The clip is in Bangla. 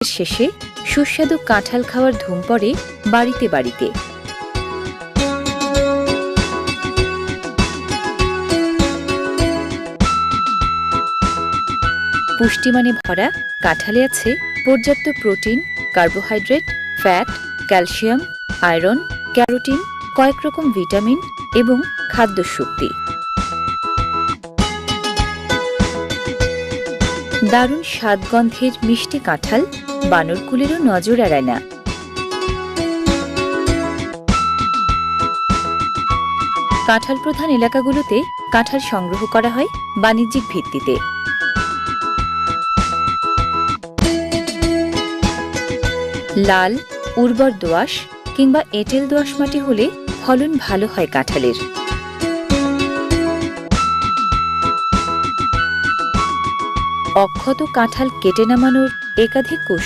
শেষে সুস্বাদু কাঁঠাল খাওয়ার ধুম পড়ে বাড়িতে বাড়িতে। পুষ্টিমানে ভরা কাঁঠালে আছে পর্যাপ্ত protein, carbohydrate, fat, calcium, iron, carotene, কয়েক রকম ভিটামিন এবং খাদ্য শক্তি দারুণ স্বাদগন্ধের মিষ্টি কাঁঠাল বানরকুলেরও নজর এড়ায় না। কাঁঠাল প্রধান এলাকাগুলোতে কাঁঠাল সংগ্রহ করা হয় বাণিজ্যিক ভিত্তিতে। লাল, উর্বর দোআঁশ কিংবা এঁটেল দোআঁশ মাটি হলে ফলন ভালো হয় কাঁঠালের। অক্ষত কাঁঠাল কেটে নামানোর একাধিক কৌশল